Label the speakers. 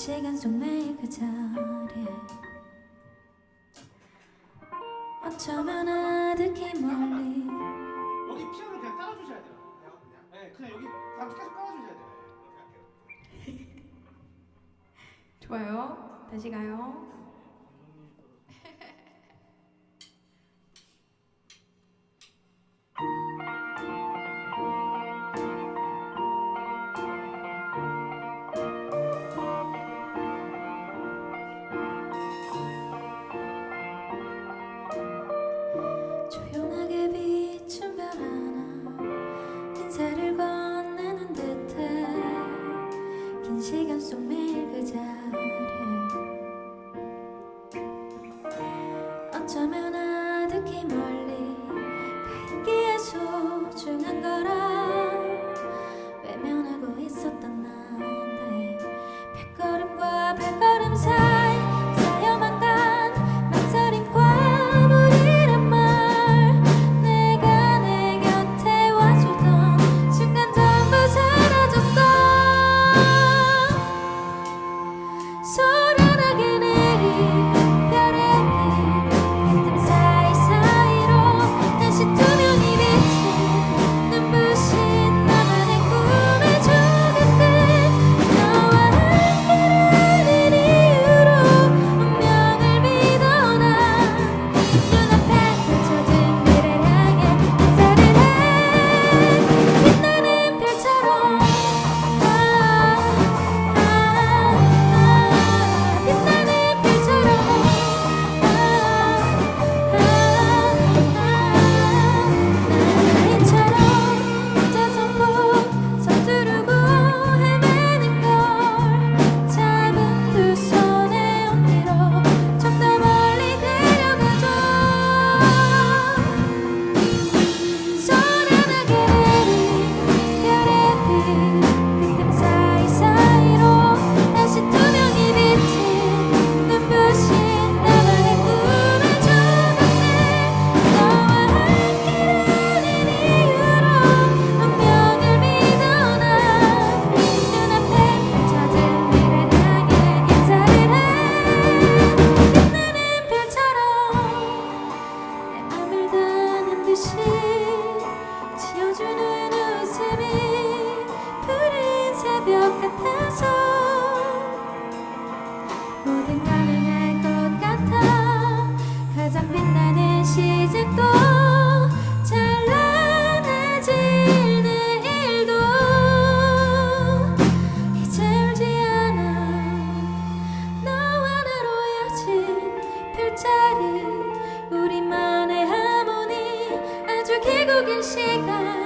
Speaker 1: 시간 속 매일 그 자리에 어쩌면 아득히 멀리
Speaker 2: 여기 피아노 그냥 따라주셔야 돼요. 네, 그냥 여기 다음 계속 깔아주셔야 돼요.
Speaker 1: 좋아요. 다시 가요. 매일 그 자리에 어쩌면 아득히 멀리 가 있기에 소중한 거라 외면하고 있었던 지어주는 웃음이 푸른 새벽 같아서 뭐든 가능할 것 같아 가장 빛나는 시작도 찬란해질 내일도 이제 울지 않아. 너와 나로 이어진 별자리 시간